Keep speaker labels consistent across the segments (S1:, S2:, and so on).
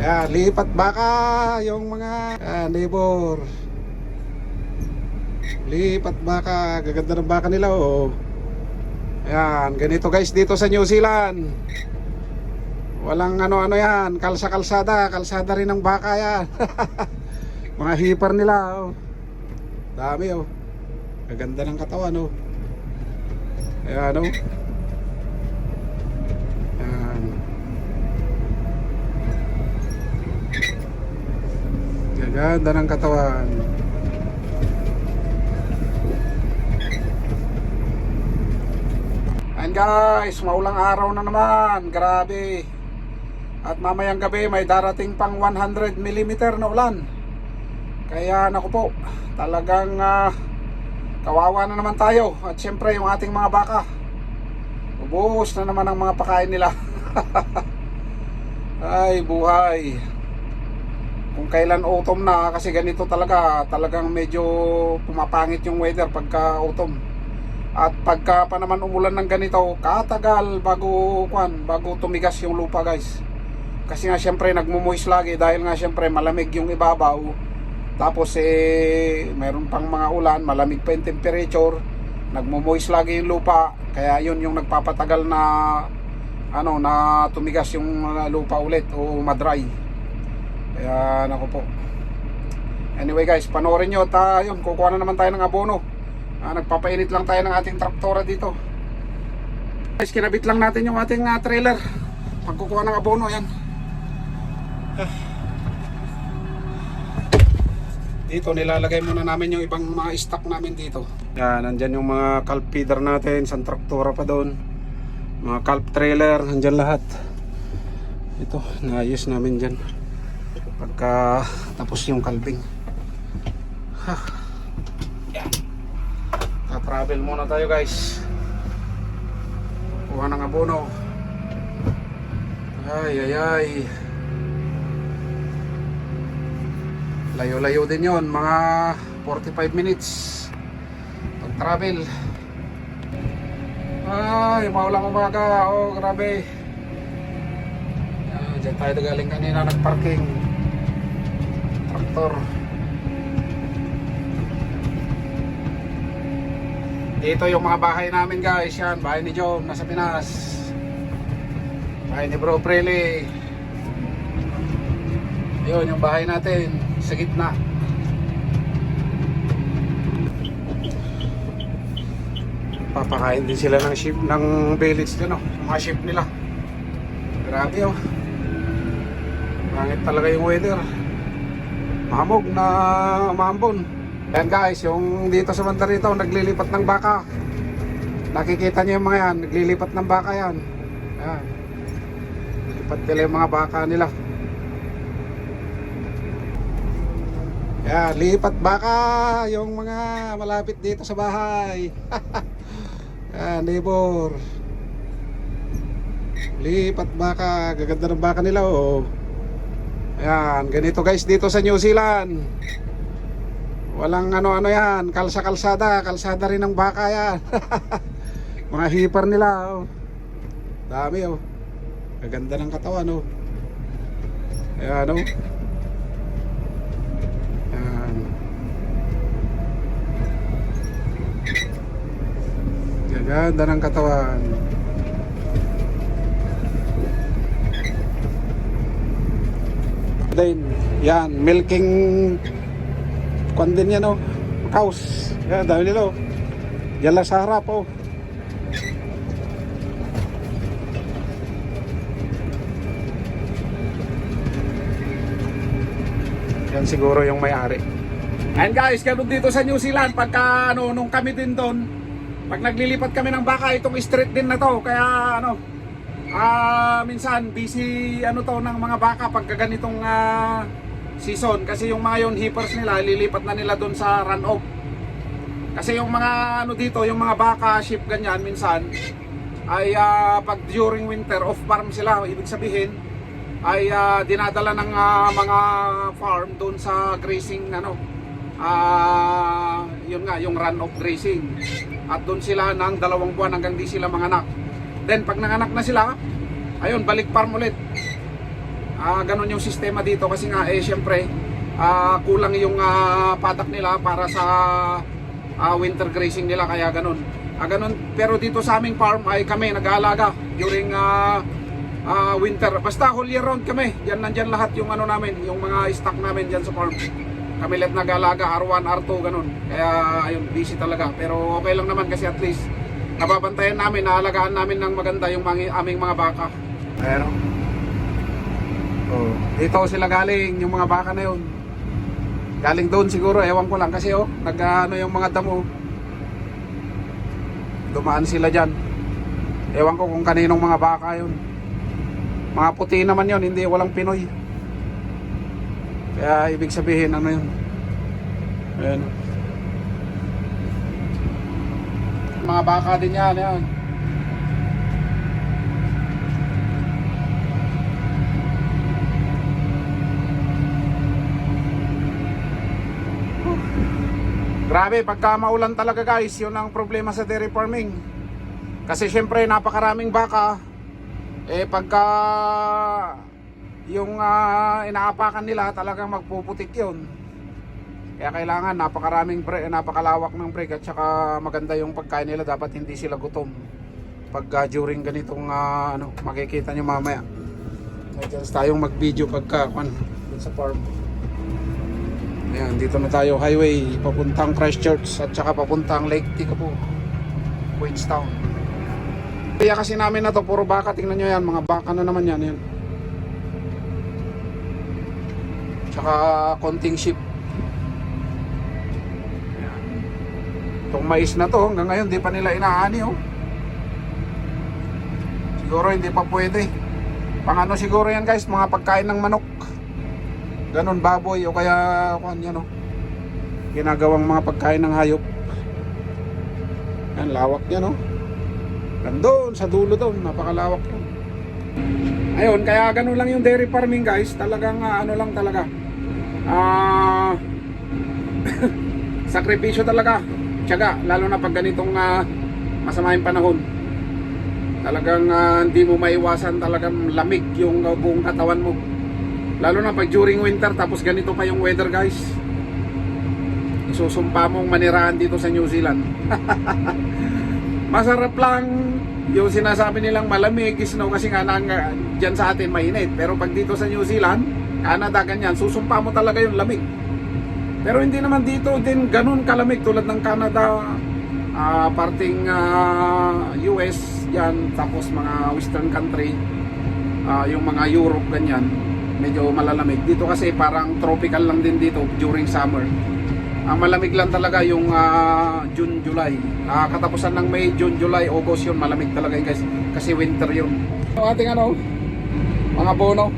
S1: Yan, lipat baka yung mga ah, neighbor. Lipat baka, gaganda ng baka nila oh. Yan, ganito guys dito sa New Zealand. Walang ano-ano yan, kalsa-kalsada, kalsada rin ng baka yan. mga hipar nila oh. Dami oh. Gaganda ng katawan oh. Ayan oh. Yan. Gaganda ng katawan. Ayan guys, maulang araw na naman. Grabe. At mamayang gabi may darating pang 100 mm na ulan. Kaya naku po, talagang ah, kawawa na naman tayo. At syempre yung ating mga baka. Ubuhos na naman ang mga pakain nila. Ay, buhay. Kung kailan autumn na kasi ganito talaga, talagang medyo pumapangit yung weather pagka autumn. At pagka pa naman umulan ng ganito, katagal bago kwan, bago tumigas yung lupa, guys. Kasi nga syempre nagmumoist lagi dahil nga syempre malamig yung ibabaw. Tapos eh meron pang mga ulan, malamig pa yung temperature, nagmumoist lagi yung lupa. Kaya yun yung nagpapatagal na ano na tumigas yung uh, lupa ulit o madry. Kaya nako po. Anyway guys, panoorin nyo at uh, yun, kukuha na naman tayo ng abono. Ah, nagpapainit lang tayo ng ating traktora dito. Guys, kinabit lang natin yung ating ah, trailer. Pagkukuha ng abono, yan. Dito nilalagay muna namin yung ibang mga stock namin dito. Yan, nandyan yung mga calf feeder natin, isang traktora pa doon. Mga calf trailer, nandyan lahat. Ito, naayos namin dyan. Pagka tapos yung calving. Ha. Yan. travel muna tayo guys. Kuha ng abono. Ay, ay, ay. Layo-layo din yon mga 45 minutes pag travel. Ay, maulang umaga. Oh, grabe. Yan, dyan tayo galing kanina nagparking. Traktor. Dito yung mga bahay namin guys. Yan, bahay ni Jom, nasa Pinas. Bahay ni Bro Prele. Yun, yung bahay natin sa gitna. Papakain din sila ng sheep ng village dyan oh. Mga sheep nila. Grabe oh. Pangit talaga yung weather. Mahamog na maambon. Yan guys, yung dito sa banda rito, naglilipat ng baka. Nakikita niyo yung mga yan, naglilipat ng baka yan. Yan. Lipat nila yung mga baka nila. Yan, lipat baka yung mga malapit dito sa bahay. Yan, neighbor. Lipat baka, gaganda ng baka nila oh. Yan, ganito guys dito sa New Zealand. Walang ano-ano yan, kalsa-kalsada, kalsada rin ng baka yan. Mga hipar nila oh. Dami oh. Gaganda ng katawan oh. Ayan oh. Ayan. Gaganda ng katawan. Then, yan, milking kwan din yan oh. Cows. Yan, dami nila oh. Yan lang sa harap oh. Yan siguro yung may-ari. And guys, ganun dito sa New Zealand, pagka ano, nung kami din doon, pag naglilipat kami ng baka, itong street din na to. Kaya ano, ah minsan busy ano to ng mga baka pagka ganitong ah, season. Kasi yung mga yon hippers nila, lilipat na nila doon sa run off. Kasi yung mga ano dito, yung mga baka, sheep ganyan, minsan, ay ah, pag during winter, off farm sila. Ibig sabihin, ay ah, dinadala ng ah, mga farm doon sa grazing ano ah yun nga yung run of grazing at doon sila ng dalawang buwan hanggang di sila manganak then pag nanganak na sila ayun balik farm ulit Ah, ganun yung sistema dito kasi nga eh syempre ah, kulang yung ah, patak nila para sa ah, winter grazing nila kaya ganun. Ah, ganun. Pero dito sa aming farm ay kami nag-aalaga during ah, ah, winter. Basta whole year round kami. Diyan nandyan lahat yung ano namin, yung mga stock namin diyan sa farm. Kami lahat nag-aalaga R1, R2 ganun. Kaya ayun, busy talaga. Pero okay lang naman kasi at least nababantayan namin, naalagaan namin ng maganda yung mga, aming mga baka. Ayan o. Oh, dito sila galing, yung mga baka na yun. Galing doon siguro, ewan ko lang kasi oh, nag ano yung mga damo. Dumaan sila dyan. Ewan ko kung kaninong mga baka yun. Mga puti naman yun, hindi walang Pinoy. Kaya ibig sabihin ano yun. Ayan. Mga baka din yan, yan. Grabe, pagka maulan talaga guys, yun ang problema sa dairy farming. Kasi syempre napakaraming baka. Eh pagka yung ah, inaapakan nila talagang magpuputik yun. Kaya kailangan napakaraming break, napakalawak ng break at saka maganda yung pagkain nila dapat hindi sila gutom. Pag ah, during ganitong ah, ano, makikita nyo mamaya. May chance tayong mag-video pagka kwan, sa farm. Ayan, dito na tayo highway papuntang Christchurch at saka papuntang Lake Tikapu, Queenstown. Kaya kasi namin na to, puro baka, tingnan nyo yan, mga baka na naman yan, yan. Tsaka konting sheep. Itong mais na to, hanggang ngayon di pa nila inaani oh. Siguro hindi pa pwede. Pang ano siguro yan guys, mga pagkain ng manok. Ganon baboy o kaya kung yan o ginagawang mga pagkain ng hayop. Yan lawak yan o nandun sa dulo doon napakalawak yun ayun kaya ganon lang yung dairy farming guys. Talagang ah, ano lang talaga. Ah sakripisyo talaga tiyaga lalo na pag ganitong ah, masama panahon talagang ah, hindi mo maiwasan talagang lamig yung ah, buong katawan mo Lalo na pag during winter tapos ganito pa yung weather guys. Isusumpa mong manirahan dito sa New Zealand. Masarap lang yung sinasabi nilang malamig, snow kasi nga nang, dyan sa atin mainit. Pero pag dito sa New Zealand, Canada ganyan, susumpa mo talaga yung lamig. Pero hindi naman dito din ganun kalamig tulad ng Canada, ah, parting ah, US, yan, tapos mga western country, ah, yung mga Europe ganyan medyo malalamig. Dito kasi parang tropical lang din dito during summer. Ang malamig lang talaga yung ah, June, July. Ah, katapusan ng May, June, July, August yun. Malamig talaga yun guys. Kasi winter yun. Ang ating ano, mga bono.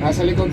S1: Nasa likod.